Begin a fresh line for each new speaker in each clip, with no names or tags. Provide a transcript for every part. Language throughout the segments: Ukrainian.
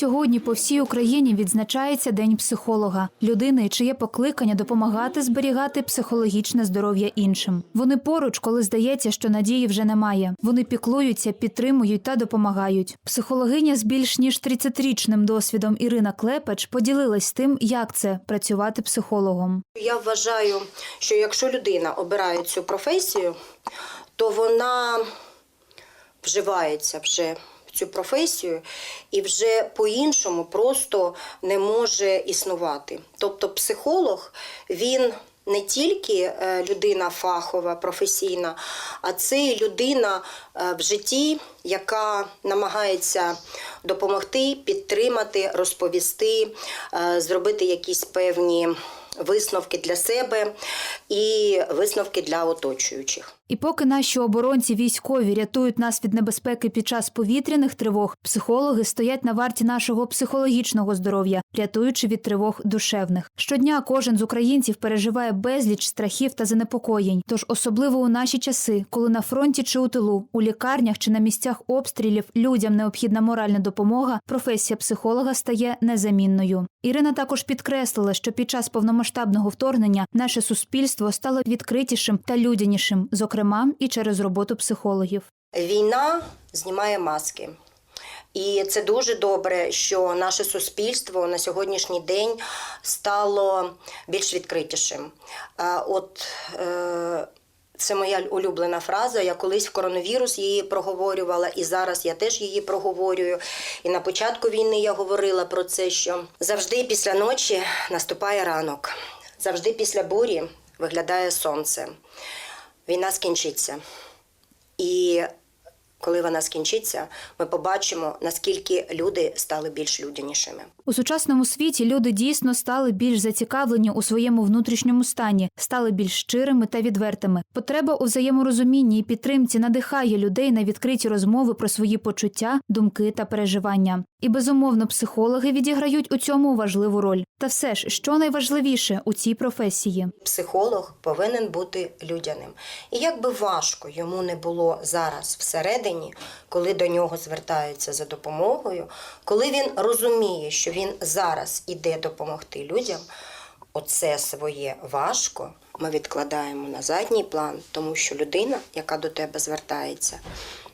сьогодні по всій Україні відзначається День психолога, людини, чиє покликання допомагати зберігати психологічне здоров'я іншим. Вони поруч, коли здається, що надії вже немає. Вони піклуються, підтримують та допомагають. Психологиня з більш ніж 30-річним досвідом Ірина Клепач поділилась тим, як це працювати психологом.
Я вважаю, що якщо людина обирає цю професію, то вона вживається вже цю професію і вже по-іншому просто не може існувати. Тобто психолог він не тільки е, людина фахова, професійна, а це і людина е, в житті, яка намагається допомогти, підтримати, розповісти, е, зробити якісь певні висновки для себе і висновки для оточуючих.
І поки наші оборонці військові рятують нас від небезпеки під час повітряних тривог, психологи стоять на варті нашого психологічного здоров'я, рятуючи від тривог душевних. Щодня кожен з українців переживає безліч страхів та занепокоєнь. Тож особливо у наші часи, коли на фронті чи у тилу, у лікарнях чи на місцях обстрілів людям необхідна моральна допомога, професія психолога стає незамінною. Ірина також підкреслила, що під час повномасштабного вторгнення наше суспільство стало відкритішим та людянішим, зокрема і через роботу психологів.
Війна знімає маски. І це дуже добре, що наше суспільство на сьогоднішній день стало більш відкритішим. От е, це моя улюблена фраза. Я колись в коронавірус її проговорювала, і зараз я теж її проговорюю. І на початку війни я говорила про це, що завжди після ночі наступає ранок, завжди після бурі виглядає сонце. Війна скінчиться. Коли вона скінчиться, ми побачимо, наскільки люди стали більш людянішими.
У сучасному світі люди дійсно стали більш зацікавлені у своєму внутрішньому стані, стали більш щирими та відвертими. Потреба у взаєморозумінні і підтримці надихає людей на відкриті розмови про свої почуття, думки та переживання. І безумовно, психологи відіграють у цьому важливу роль. Та все ж, що найважливіше у цій професії?
Психолог повинен бути людяним. І як би важко йому не було зараз всередині, коли до нього звертаються за допомогою, коли він розуміє, що він зараз іде допомогти людям, оце своє важко ми відкладаємо на задній план, тому що людина, яка до тебе звертається,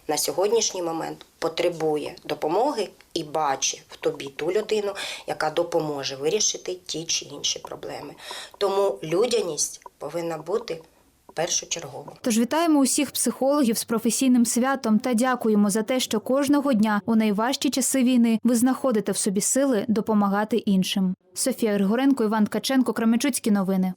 на сьогоднішній момент потребує допомоги і бачить в тобі ту людину, яка допоможе вирішити ті чи інші проблеми. Тому людяність повинна бути першочергово.
Тож вітаємо усіх психологів з професійним святом та дякуємо за те, що кожного дня у найважчі часи війни ви знаходите в собі сили допомагати іншим. Софія Григоренко, Іван Ткаченко, Кременчуцькі новини.